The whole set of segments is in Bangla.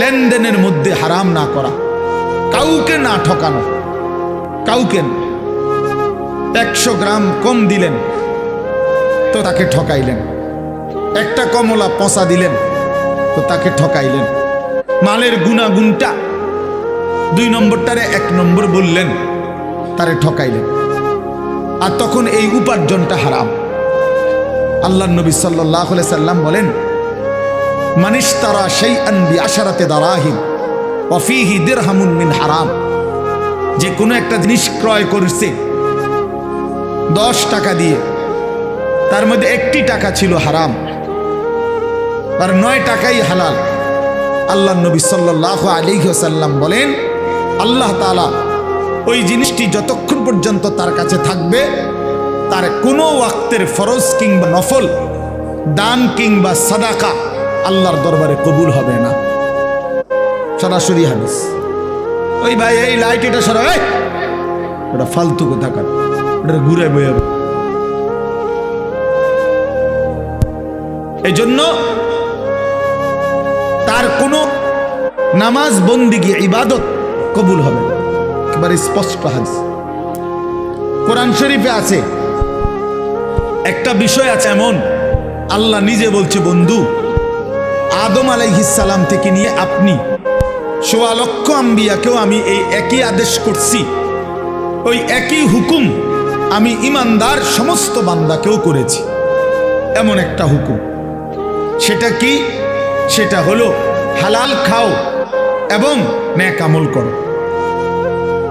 লেনদেনের মধ্যে হারাম না করা। কাউকে না ঠকানো। কাউকে একশো গ্রাম কম দিলেন, তো তাকে ঠকাইলেন। একটা কমলা পচা দিলেন, তো তাকে ঠকাইলেন। মালের গুণাগুণটা দুই নম্বরটারে এক নম্বর বললেন, তারে ঠকাইলেন। আর তখন এই উপার্জনটা হারাম। আল্লাহ নবী সাল্লাহ সাল্লাম বলেন মানিস তারা সেই আনবি আশারাতে দারাহিম অফিহি দিরহামুন মিন হারাম। যে কোনো একটা জিনিস ক্রয় করছে দশ টাকা দিয়ে, তার মধ্যে একটি টাকা ছিল হারাম। আর নয় টাকাই হালাল। আল্লাহ নবী সাল্লাহ আলিহাসাল্লাম বলেন, আল্লাহ তালা ওই জিনিসটি যতক্ষণ পর্যন্ত তার কাছে থাকবে, তার কোনো ওয়াক্তের ফরজ কিংবা নফল, দান কিংবা সাদাকা আল্লাহর দরবারে কবুল হবে না। সরাসরি হাদিস। ওই ভাই, এই লাইট এটা সরা ওটা ফালতু কোথাকার ওটা ঘুরে বয়ে এই জন্য তার কোনো নামাজ বন্দিগি ইবাদত কবুল হবে। একেবারে স্পষ্ট হাদিস। কোরআন শরীফে আছে, একটা বিষয় আছে এমন, আল্লাহ নিজে বলছে, বন্ধু আদম আলাইহিসালাম থেকে নিয়ে আপনি, সোয়া লক্ষ আম্বিয়াকেও আমি এই একই আদেশ করছি। ওই একই হুকুম আমি ইমানদার সমস্ত বান্দাকেও করেছি। এমন একটা হুকুম। সেটা কি? সেটা হলো হালাল খাও এবং ন্যাক আমল করো।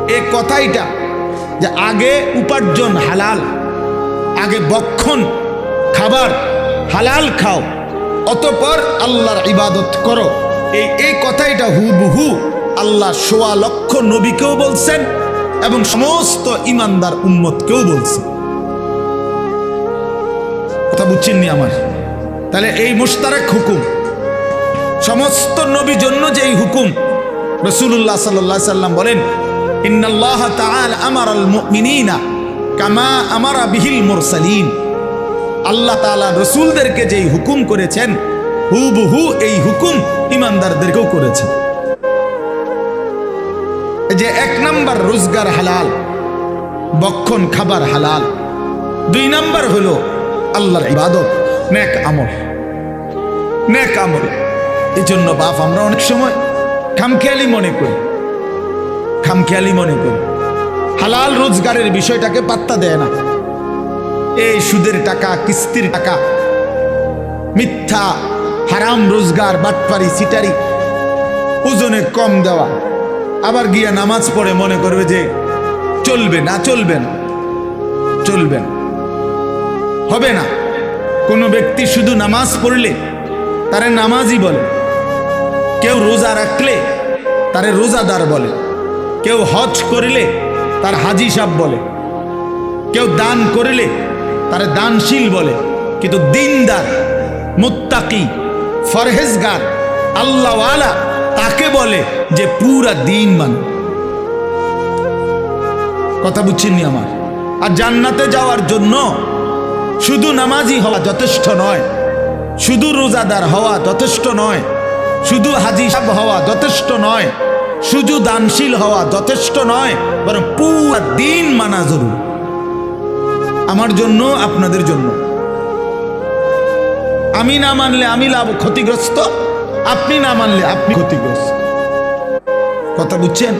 এ কথাইটা যে আগে উপার্জন হালাল, আগে বক্ষণ, খাবার হালাল খাও। অতপর আল্লাহর ইবাদত করো। এই এই কথাইটা হুবহু আল্লাহ সোয়া লক্ষ নবীকেও বলছেন এবং সমস্ত ইমানদার উম্মতকেও বলছেন। কথা বুঝছেননি আমার? তাহলে এই মুশতারাক হুকুম, সমস্ত নবী জন্য যে এই হুকুম রসুল্লাহ সাল্লাহ সাল্লাম বলেন, ইন্নাল্লাহ তাআলা আমার আল মুমিনিনা কামা আমারা বিহিল মুরসালিন। আল্লাহ তাআলা রসুলদেরকে যেই হুকুম করেছেন, হুবহু এই হুকুম ইমানদারদেরকেও করেছেন। যে এক নাম্বার রোজগার হালাল, বক্ষণ খাবার হালাল, দুই নাম্বার হলো আল্লাহর ইবাদত, নেক আমল। নেক আমল, এই জন্য বাপ আমরা অনেক সময় খামখেয়ালি মনে করি। খামখেয়ালি মনে করি। হালাল রোজগারের বিষয়টাকে পাত্তা দেয় না। এই সুদের টাকা, কিস্তির টাকা, মিথ্যা, হারাম, রোজগার, বাটপারি, সিটারি, ওজনে কম দেওয়া। আবার গিয়া নামাজ পড়ে মনে করবে যে চলবে না চলবে না চলবে না। হবে না। কোনো ব্যক্তি শুধু নামাজ পড়লে তারে নামাজই বলে। কেউ রোজা রাখলে তারে রোজাদার বলে। কেউ হজ করিলে তার হাজি সাহ বলে। কেউ দান করিলে তারে দানশীল বলে, কিন্তু দিনদার, মুত্তাকি, ফরহেজগার, আল্লাহওয়ালা তাকে বলে যে পুরা দিন মান কথা বুঝছেননি আমার? আর জান্নাতে যাওয়ার জন্য শুধু নামাজি হওয়া যথেষ্ট নয়, শুধু রোজাদার হওয়া যথেষ্ট নয়, শুধু হাজি সাহেব হওয়া যথেষ্ট নয়, শুধু দানশীল হওয়া যথেষ্ট নয়, বরং পুরা দিন মানা জরুরি। আমার জন্য, আপনাদের জন্য। আমি না মানলে আমি লাভ, ক্ষতিগ্রস্ত। আপনি না মানলে আপনি ক্ষতিগ্রস্ত। কথা বুঝছেন?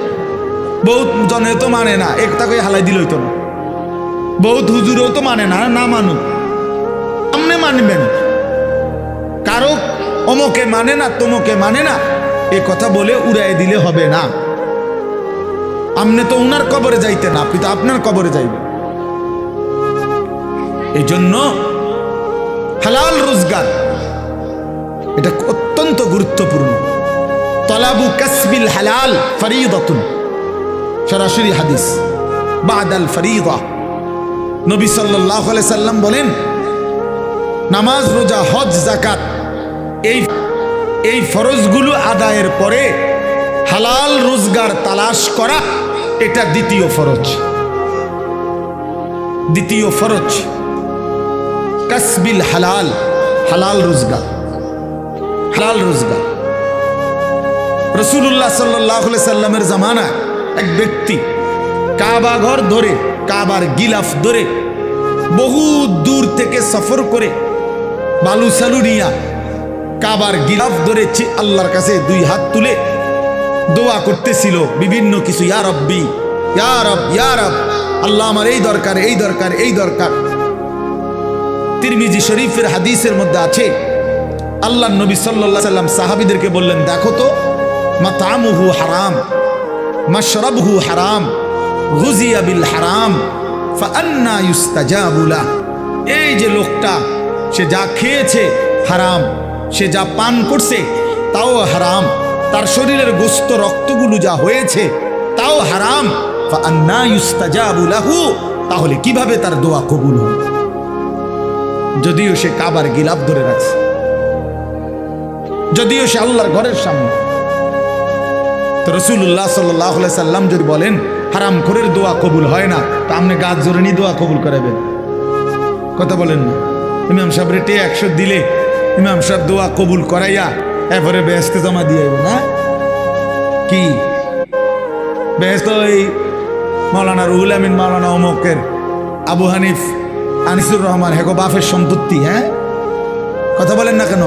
বহুত জনে তো মানে না একটা করে হালাই দিল হইতো না। বহুত হুজুরও তো মানে না না মানুক। আপনি মানবেন। কারও অমকে মানে না, তোমকে মানে না, এ কথা বলে উড়াই দিলে হবে না। আপনি তো ওনার কবরে যাইতে না, আপনি তো আপনার কবরে যাইবেন। এই জন্য হালাল রোজগার, এটা অত্যন্ত গুরুত্বপূর্ণ। তলাবু কাসবিল হালাল ফরিদতুন, সরাসরি হাদিস, বাদাল ফরিদা। নবী সাল্লাহ সাল্লাম বলেন, নামাজ, রোজা, হজ জাকাত এই এই ফরজগুলো আদায়ের পরে হালাল রোজগার তালাশ করা, এটা দ্বিতীয় ফরজ। দ্বিতীয় ফরজ। কাসবিল হালাল হালাল রোজগার হালাল রোজগার। রসুল্লাহ সাল্লাহ সাল্লামের জামানা এক ব্যক্তি কাবা ঘর ধরে, কাবার গিলাফ ধরে বহু দূর থেকে সফর করে বালু সালু নিয়া কাবার গিলাফ ধরে আল্লাহর কাছে দুই হাত তুলে দোয়া করতেছিল, বিভিন্ন কিছু, ইয়া ইয়ারব ইয়া রব ইয়া রব, আল্লাহ আমার এই দরকার এই দরকার এই দরকার। তিরমিজি শরীফের হাদিসের মধ্যে আছে। আল্লাহ নবী আলাইহি সাল্লাম সাহাবীদেরকে বললেন, দেখো তো হারাম, মাশরাবহু হারাম, গুজিয়া বিল হারাম, ফাআন্না ইউস্তাজাবু লা। এই যে লোকটা, সে যা খেয়েছে হারাম, সে যা পান করছে তাও হারাম, তার শরীরের গোস্ত রক্তগুলো যা হয়েছে তাও হারাম, ফাআন্না ইউস্তাজাবু লাহু, তাহলে কীভাবে তার দোয়া কবুল হবে? যদিও সে কাবার গিলাপ ধরে রাখছে। যদিও সে আল্লাহর ঘরের সামনে। তো রসুল্লাহ সাল্লাহ সাল্লাম যদি বলেন, হারাম খোরের দোয়া কবুল হয় না, তা আপনি গাছ জোরে নিয়ে দোয়া কবুল করাবেন। কথা বলেন না। ইমাম সাহেব রেটে একশো দিলে, ইমাম সাহেব দোয়া কবুল করাইয়া, এরপরে বেহেস্তে জমা দিয়ে না? কি? বেহেস্ত এই মৌলানা রুহুল আমিন, মৌলানা অমকের আবু হানিফ আনিসুর রহমান হেগো বাফের সম্পত্তি হ্যাঁ? কথা বলেন না কেন?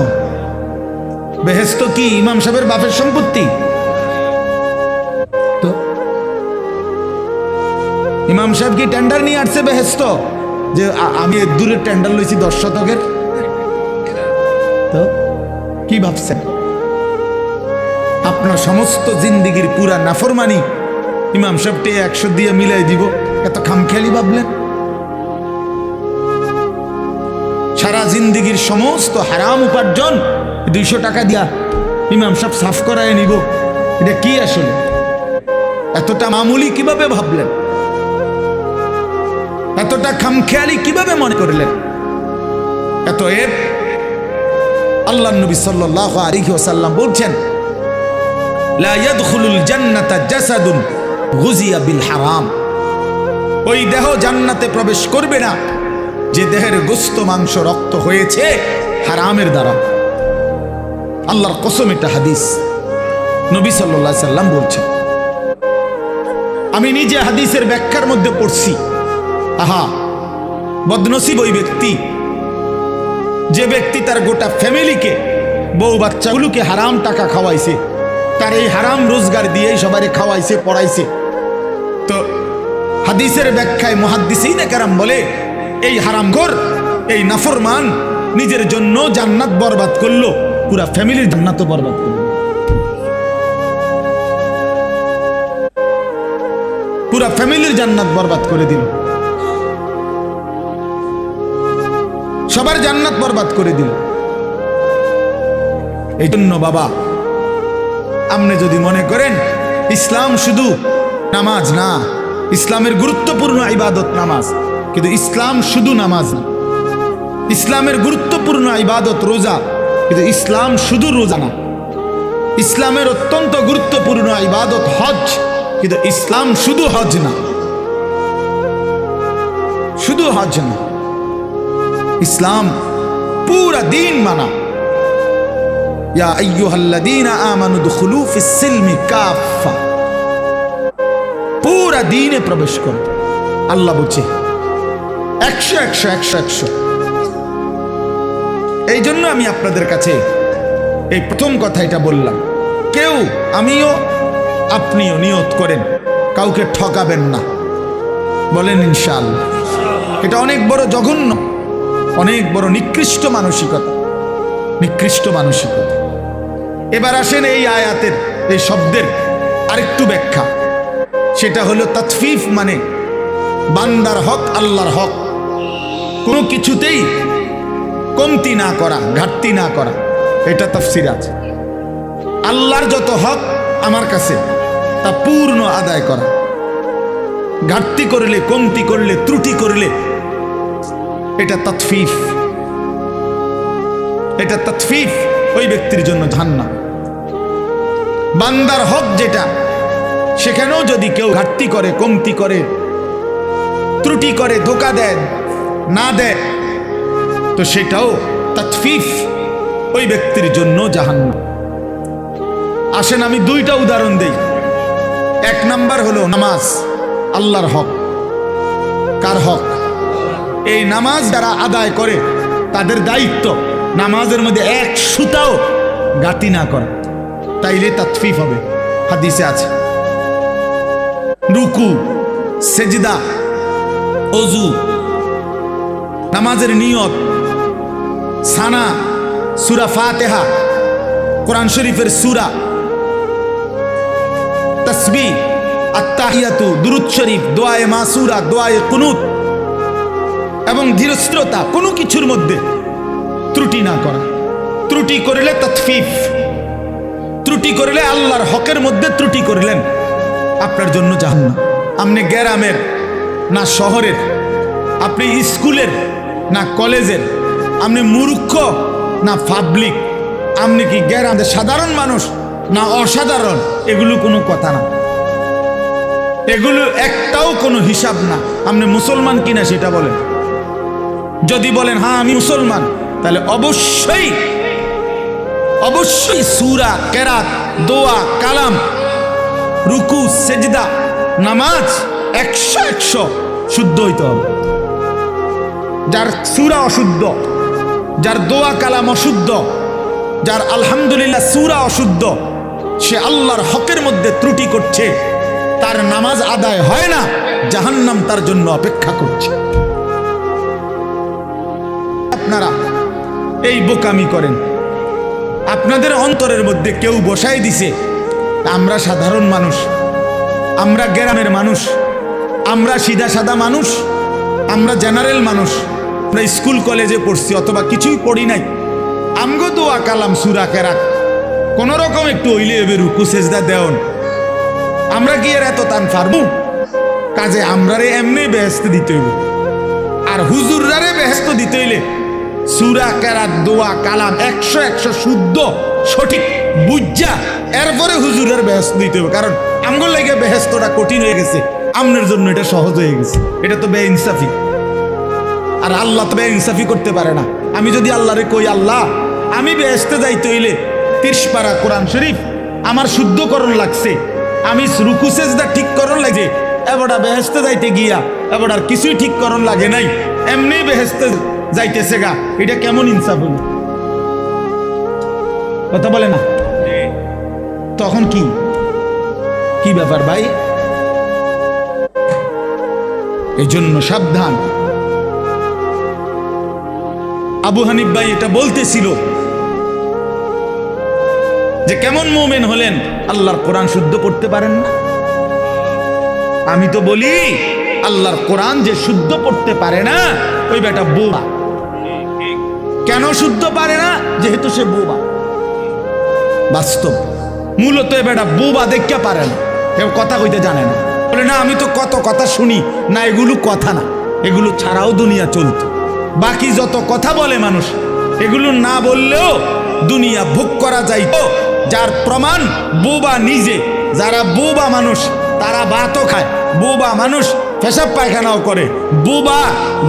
বেহেস্ত কি ইমাম সাহেবের বাপের সম্পত্তি? তো ইমাম সাহেব কি টেন্ডার নিয়ে আসছে বেহেস্ত যে আমি এর দূরের টেন্ডার লইছি দশ শতকের। তো কি ভাবছেন? আপনার সমস্ত জিন্দিগির পুরা নাফরমানি ইমাম সাহেবটি একশো দিয়ে মিলাই দিব। এত খামখেয়ালি ভাবলেন? জিন্দিগির সমস্ত হারাম উপার্জন দুইশো টাকা দিয়া ইমাম সাহেব সাফ করায় নিব। এটা কি আসলে? এতটা মামুলি কীভাবে ভাবলেন? এতটা খামখেয়ালি কীভাবে মনে করলেন? এত এর আল্লাহ নবী সাল্লাল্লাহু আলাইহি ওয়াসাল্লাম বলছেন ওই দেহ জান্নাতে প্রবেশ করবে না। যে দেহের গোস্ত, মাংস, রক্ত হয়েছে হারামের দ্বারা। আল্লাহর কসম এটা হাদিস। নবী সাল্লাহ সাল্লাম বলছেন, আমি নিজে হাদিসের ব্যাখ্যার মধ্যে পড়ছি। আহা, বদনসিব ওই ব্যক্তি। যে ব্যক্তি তার গোটা ফ্যামিলিকে, বউ বাচ্চাগুলোকে হারাম টাকা খাওয়াইছে, তার এই হারাম রোজগার দিয়েই সবারে খাওয়াইছে, পড়াইছে। তো হাদিসের ব্যাখ্যায় মহাদ্দিসই না কারাম বলে এই হারামঘর এই নাফরমান নিজের জন্য জান্নাত বরবাদ করল, পুরা ফ্যামিলির জান্নাত বরবাদ করল। পুরা ফ্যামিলির জান্নাত বরবাদ করে দিল। সবার জান্নাত বরবাদ করে দিল। এই জন্য বাবা, আপনি যদি মনে করেন ইসলাম শুধু নামাজ না, ইসলামের গুরুত্বপূর্ণ ইবাদত নামাজ। কিন্তু ইসলাম শুধু নামাজ না। ইসলামের গুরুত্বপূর্ণ ইবাদত রোজা। কিন্তু ইসলাম শুধু রোজা না। ইসলামের অত্যন্ত গুরুত্বপূর্ণ ইবাদত হজ। কিন্তু ইসলাম শুধু হজ না। শুধু হজ না। ইসলাম পুরা দিন মানা। পুরা দিনে প্রবেশ করো। আল্লাহ বলছে একশো একশো একশো একশো। এই জন্য আমি আপনাদের কাছে এই প্রথম কথা এটা বললাম। কেউ, আমিও, আপনিও নিয়ত করেন, কাউকে ঠকাবেন না। বলেন ইনশাআল্লাহ। এটা অনেক বড় জঘন্য, অনেক বড় নিকৃষ্ট মানসিকতা নিকৃষ্ট মানসিকতা। এবার আসেন এই আয়াতের, এই শব্দের আরেকটু ব্যাখ্যা। সেটা হলো তৎফিফ মানে বান্দার হক, আল্লাহর হক। কোনো কিছুতেই কমতি না করা, ঘাটতি না করা। এটা তফসির আছে। আল্লাহর যত হক আমার কাছে, তা পূর্ণ আদায় করা। ঘাটতি করলে, কমতি করলে, ত্রুটি করলে এটা তৎফিফ এটা তৎফিফ ওই ব্যক্তির জন্য ধান্না বান্দার হক যেটা, সেখানেও যদি কেউ ঘাটতি করে, কমতি করে, ত্রুটি করে, ধোকা দেয় না দেয়। তো সেটাও তৎফিফ ওই ব্যক্তির জন্য জাহান্ন আসেন আমি দুইটা উদাহরণ দেই। এক নাম্বার হলো নামাজ, আল্লাহর হক। কার হক? এই নামাজ যারা আদায় করে, তাদের দায়িত্ব নামাজের মধ্যে এক সুতাও গাতি না করা। তাইলে তাৎফিফ হবে। হাদিসে আছে। রুকু, সেজদা অজু নামাজের নিয়ত। সানা, সুরা ফাতেহা, কোরআন শরীফের সুরা। তসবি আত্মাহিয়াতু দুরুদ শরীফ, দোয়ায়ে মাসুরা, দোয়ায়ে কুনুত এবং ধীরস্থিরতা, কোনো কিছুর মধ্যে ত্রুটি না করা। ত্রুটি করিলে তৎফিফ ত্রুটি করিলে আল্লাহর হকের মধ্যে ত্রুটি করিলেন আপনার জন্য জাহান্নাম। আপনি গ্রামের না শহরের, আপনি স্কুলের না কলেজের। আপনি মূর্খ, না পাবলিক আপনি কি গ্রামের সাধারণ মানুষ, না অসাধারণ? এগুলো কোনো কথা না। এগুলো একটাও কোনো হিসাব না। আপনি মুসলমান কিনা সেটা বলেন। যদি বলেন হ্যাঁ আমি মুসলমান, তাহলে অবশ্যই অবশ্যই সুরা, কেরাত, দোয়া, কালাম, রুকু, সেজদা, নামাজ একশো একশো শুদ্ধ হইতে হবে। যার সুরা অশুদ্ধ, যার দোয়া কালাম অশুদ্ধ, যার আলহামদুলিল্লাহ সুরা অশুদ্ধ, সে আল্লাহর হকের মধ্যে ত্রুটি করছে, তার নামাজ আদায় হয় না, জাহান্নাম তার জন্য অপেক্ষা করছে। আপনারা এই বোকামি করেন। আপনাদের অন্তরের মধ্যে কেউ বসাই দিছে, আমরা সাধারণ মানুষ, আমরা গ্রামের মানুষ, আমরা সিধা সাদা মানুষ আমরা জেনারেল মানুষ। আমরা স্কুল, কলেজে পড়ছি, অথবা কিছুই পড়ি নাই। আমগো দোয়া কালাম সুরা কেরাক কোন রকম একটু হইলে এবে রুকু, সেজদা দেওন। আমরা কি এর এত টান পারব কাজে আমরারে এমনি বেহেস্ত দিতে হইব। আর হুজুররারে বেহেস্ত দিতে হইলে সুরা কেরাত, দোয়া কালাম একশো একশো শুদ্ধ, সঠিক, বুঝা, এরপরে হুজুরের বেহেস্ত দিতে হবে কারণ আমগোর লাগে বেহেস্তটা কঠিন হয়ে গেছে। আমনের জন্য এটা সহজ হয়ে গেছে। এটা তো বেইনসাফি। আর আল্লাহ তো বেইনসাফি করতে পারে না। আমি যদি আল্লাহরে কই আল্লাহ আমি বেহেস্তে যাইতে হইলে তিরসপাড়া কোরআন শরীফ আমার শুদ্ধকরণ লাগছে। আমি রুকু সেজদা ঠিক করণ লাগে এবারটা বেহেস্তে যাইতে গিয়া এবারটার কিছুই ঠিক করণ লাগে নাই। এমনি বেহেস্তে যাইতেছে গা। এটা কেমন ইনসাফ হলো কথা বলে না? তখন কি? কি ব্যাপার ভাই? এই জন্য সাবধান। আবু হানিফ ভাই এটা বলতেছিল যে কেমন মোমেন হলেন, আল্লাহর কোরআন শুদ্ধ করতে পারেন না? আমি তো বলি, আল্লাহর কোরআন যে শুদ্ধ করতে পারে না, ওই বেটা বোবা কেন শুদ্ধ পারে না? যেহেতু সে বোবা বাস্তব। মূলত এ বেটা বোবা দেখতে পারে না। কেউ কথা কইতে জানে না। বলে, না, আমি তো কত কথা শুনি। না, এগুলো কথা না। এগুলো ছাড়াও দুনিয়া চলতো। বাকি যত কথা বলে মানুষ, এগুলো না বললেও দুনিয়া ভোগ করা যাইতো। যার প্রমাণ, বোবা নিজে। যারা বোবা মানুষ, তারা ভাতও খায়। বোবা মানুষ পেশাব পায়খানাও করে। বোবা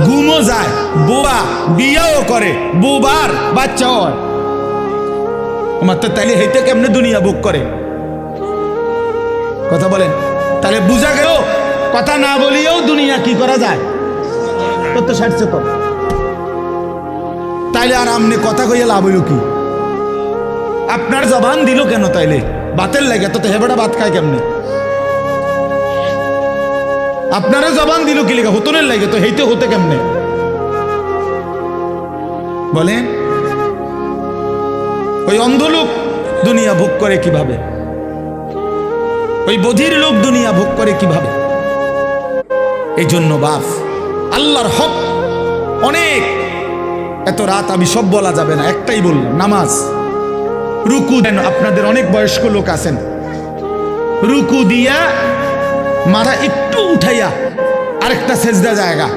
ঘুমও যায়। বোবা বিয়াও করে। বোবার বাচ্চাও হয়। তোমার তো তাইলে হেঁটে কেমনে দুনিয়া ভোগ করে? কথা বলেন। তাহলে বুঝা গেল, কথা না বলিয়েও দুনিয়া কি করা যায়? কত সারছে তো। তাইলে আর আমনে কথা কইয়া লাভ হইল কি? আপনার জবান দিল কেন তাইলে? বাতের লাগে তো হেবেটা বাত খায় কেমনে? আপনারও জবান দিল কি লেগে? হতনের লাগে তো, হেইতে হতে কেমনে? বলেন, ওই অন্ধ লোক দুনিয়া ভোগ করে কীভাবে? ওই বধির লোক দুনিয়া ভোগ করে কীভাবে? এই জন্য বাপ, আল্লাহর হক অনেক। এত রাত আমি সব বলা যাবে না, একটাই বললাম, নামাজ। রুকু দেন, আপনাদের অনেক বয়স্ক লোক আছেন। রুকু দিয়া মাথা একটু উঠাইয়া আরেকটা সেজদা জায়গা।